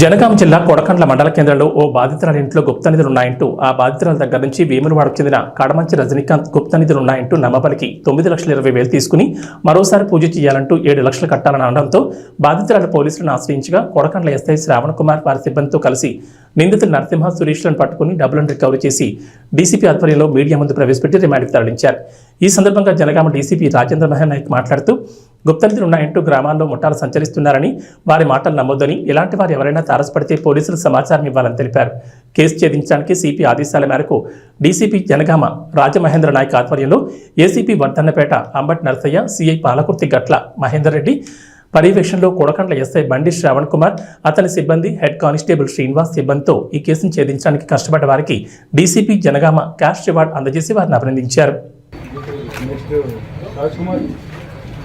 జనగాం జిల్లా కొడకండ్ల మండల కేంద్రంలో ఓ బాధితురాలి ఇంట్లో గుప్త నిధులున్నాయంటూ ఆ బాధితురాల దగ్గర నుంచి వేములవాడకు చెందిన కడమంచి రజనీకాంత్ గుప్త నిధులున్నాయంటూ నమ్మబలికి తొమ్మిది లక్షల ఇరవై వేలు తీసుకుని మరోసారి పూజ చేయాలంటూ ఏడు లక్షలు కట్టాలని అనడంతో బాధితురాలు పోలీసులను ఆశ్రయించగా కొడకండ్ల ఎస్ఐ శ్రావణ్ కుమార్ వారి సిబ్బందితో కలిసి నిందితులు నరసింహ సురేష్లను పట్టుకుని డబ్బులను రికవరీ చేసి డీసీపీ ఆధ్వర్యంలో మీడియా ముందు ప్రవేశపెట్టి రిమాండ్కి తరలించారు. ఈ సందర్భంగా జనగామ డీసీపీ రాజేంద్ర మహన్ నాయక్ మాట్లాడుతూ గుప్తనిధులు ఉన్నాయంటూ గ్రామాల్లో ముఠాలు సంచరిస్తున్నారని వారి మాటలు నమ్మొద్దని ఇలాంటి వారు ఎవరైనా తారసపడితే పోలీసులు సమాచారం ఇవ్వాలని తెలిపారు. కేసు ఛేదించడానికి సిపి ఆదేశాల మేరకు డీసీపీ జనగామ రాజమహేంద్ర నాయక్ ఆధ్వర్యంలో ఏసీపీ వర్ధన్నపేట అంబట్ నరసయ్య సిఐ పాలకుర్తి గట్ల మహేందర్ రెడ్డి పర్యవేక్షణలో కొడకండ్ల ఎస్ఐ బండి శ్రావణ్ కుమార్ అతని సిబ్బంది హెడ్ కానిస్టేబుల్ శ్రీనివాస్ సిబ్బందితో ఈ కేసును ఛేదించడానికి కష్టపడ్డ వారికి డీసీపీ జనగామ క్యాష్ రివార్డ్ అందజేసి వారిని అభినందించారు.